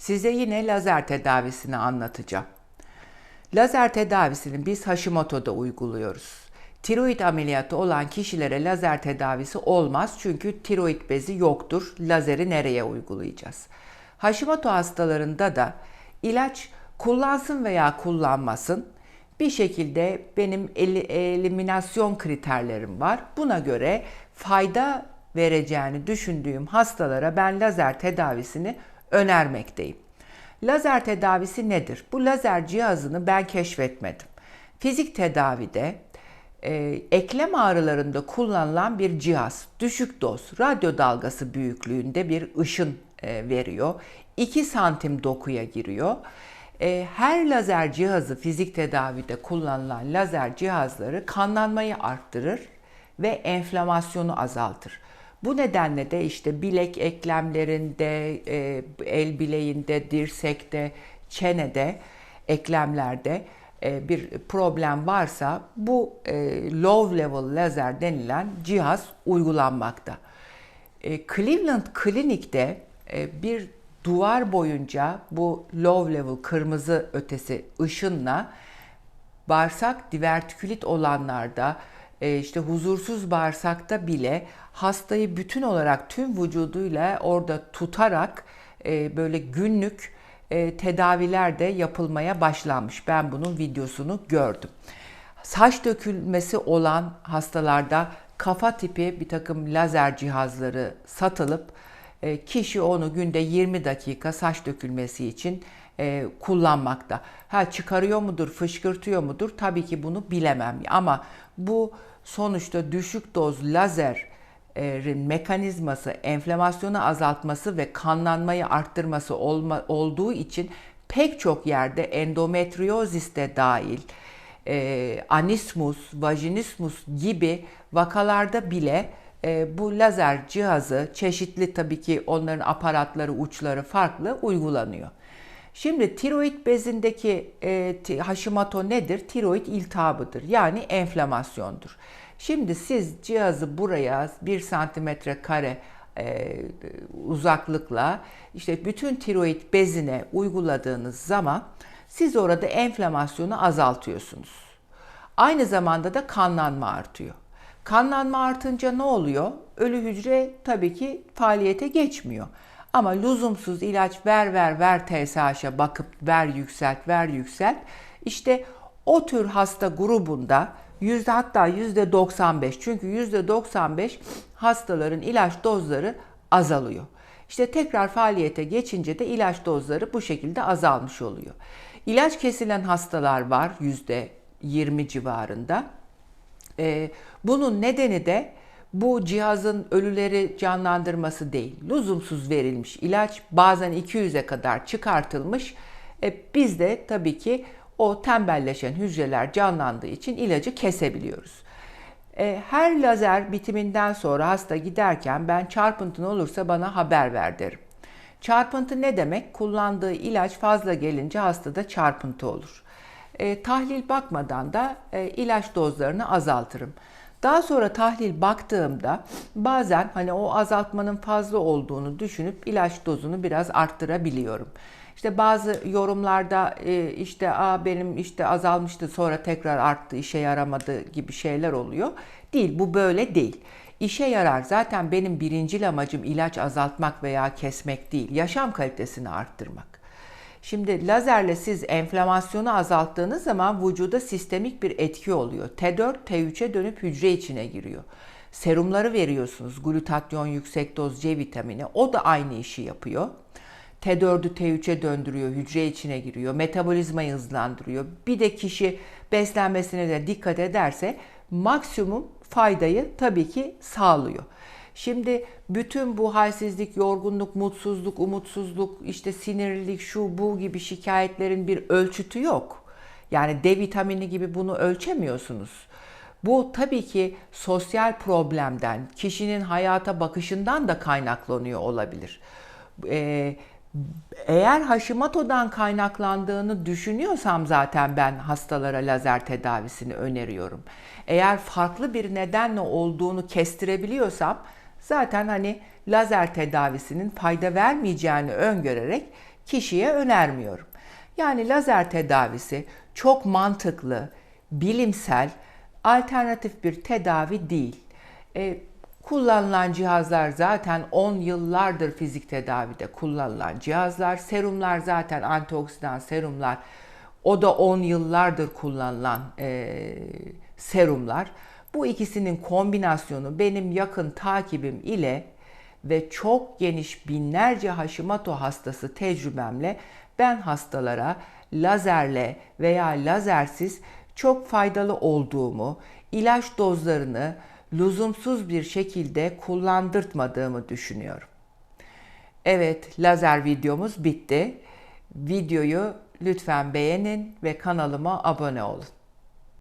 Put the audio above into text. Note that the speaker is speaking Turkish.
Size yine lazer tedavisini anlatacağım. Lazer tedavisini biz Hashimoto'da uyguluyoruz. Tiroid ameliyatı olan kişilere lazer tedavisi olmaz çünkü tiroid bezi yoktur. Lazeri nereye uygulayacağız? Hashimoto hastalarında da ilaç kullansın veya kullanmasın bir şekilde benim eliminasyon kriterlerim var. Buna göre fayda vereceğini düşündüğüm hastalara ben lazer tedavisini önermekteyim. Lazer tedavisi nedir? Bu lazer cihazını ben keşfetmedim. Fizik tedavide e, eklem ağrılarında kullanılan bir cihaz. Düşük doz, radyo dalgası büyüklüğünde bir ışın e, veriyor. 2 santim dokuya giriyor. E, her lazer cihazı fizik tedavide kullanılan lazer cihazları kanlanmayı arttırır ve enflamasyonu azaltır. Bu nedenle de işte bilek eklemlerinde, e, el bileğinde, dirsekte, çenede, eklemlerde e, bir problem varsa bu e, low level lazer denilen cihaz uygulanmakta. Cleveland Klinik'te bir duvar boyunca bu low level kırmızı ötesi ışınla bağırsak divertikülit olanlarda işte huzursuz bağırsakta bile hastayı bütün olarak tüm vücuduyla orada tutarak böyle günlük tedaviler de yapılmaya başlanmış. Ben bunun videosunu gördüm. Saç dökülmesi olan hastalarda kafa tipi bir takım lazer cihazları satılıp kişi onu günde 20 dakika saç dökülmesi için kullanmakta. Ha çıkarıyor mudur, fışkırtıyor mudur? Tabii ki bunu bilemem. Ama bu sonuçta düşük doz lazerin mekanizması enflamasyonu azaltması ve kanlanmayı arttırması olma, olduğu için pek çok yerde endometriozis de dahil e, anismus, vajinismus gibi vakalarda bile e, bu lazer cihazı çeşitli tabii ki onların aparatları, uçları farklı uygulanıyor. Şimdi tiroid bezindeki e, Hashimoto nedir? Tiroid iltihabıdır. Yani enflamasyondur. Şimdi siz cihazı buraya 1 santimetre kare e, uzaklıkla işte bütün tiroid bezine uyguladığınız zaman siz orada enflamasyonu azaltıyorsunuz. Aynı zamanda da kanlanma artıyor. Kanlanma artınca ne oluyor? Ölü hücre tabii ki faaliyete geçmiyor. Ama lüzumsuz ilaç ver ver ver TSH'a bakıp ver yükselt ver yükselt. İşte o tür hasta grubunda yüzde hatta yüzde 95 çünkü yüzde 95 hastaların ilaç dozları azalıyor. İşte tekrar faaliyete geçince de ilaç dozları bu şekilde azalmış oluyor. İlaç kesilen hastalar var yüzde 20 civarında. Ee, bunun nedeni de bu cihazın ölüleri canlandırması değil. Lüzumsuz verilmiş ilaç bazen 200'e kadar çıkartılmış. E, biz de tabii ki o tembelleşen hücreler canlandığı için ilacı kesebiliyoruz. E, her lazer bitiminden sonra hasta giderken ben çarpıntın olursa bana haber ver derim. Çarpıntı ne demek? Kullandığı ilaç fazla gelince hastada çarpıntı olur. E, tahlil bakmadan da e, ilaç dozlarını azaltırım. Daha sonra tahlil baktığımda bazen hani o azaltmanın fazla olduğunu düşünüp ilaç dozunu biraz arttırabiliyorum. İşte bazı yorumlarda e, işte Aa, benim işte azalmıştı sonra tekrar arttı işe yaramadı gibi şeyler oluyor. Değil bu böyle değil. İşe yarar. Zaten benim birincil amacım ilaç azaltmak veya kesmek değil. Yaşam kalitesini arttırmak. Şimdi lazerle siz enflamasyonu azalttığınız zaman vücuda sistemik bir etki oluyor. T4, T3'e dönüp hücre içine giriyor. Serumları veriyorsunuz. Glutatyon, yüksek doz C vitamini. O da aynı işi yapıyor. T4'ü T3'e döndürüyor, hücre içine giriyor, metabolizmayı hızlandırıyor. Bir de kişi beslenmesine de dikkat ederse maksimum faydayı tabii ki sağlıyor. Şimdi bütün bu halsizlik, yorgunluk, mutsuzluk, umutsuzluk, işte sinirlilik, şu bu gibi şikayetlerin bir ölçütü yok. Yani D vitamini gibi bunu ölçemiyorsunuz. Bu tabii ki sosyal problemden, kişinin hayata bakışından da kaynaklanıyor olabilir. Ee, eğer Hashimoto'dan kaynaklandığını düşünüyorsam zaten ben hastalara lazer tedavisini öneriyorum. Eğer farklı bir nedenle olduğunu kestirebiliyorsam zaten hani lazer tedavisinin fayda vermeyeceğini öngörerek kişiye önermiyorum. Yani lazer tedavisi çok mantıklı, bilimsel, alternatif bir tedavi değil. E, kullanılan cihazlar zaten 10 yıllardır fizik tedavide kullanılan cihazlar. Serumlar zaten antioksidan serumlar. O da 10 yıllardır kullanılan e, serumlar. Bu ikisinin kombinasyonu benim yakın takibim ile ve çok geniş binlerce Hashimoto hastası tecrübemle ben hastalara lazerle veya lazersiz çok faydalı olduğumu, ilaç dozlarını lüzumsuz bir şekilde kullandırtmadığımı düşünüyorum. Evet, lazer videomuz bitti. Videoyu lütfen beğenin ve kanalıma abone olun.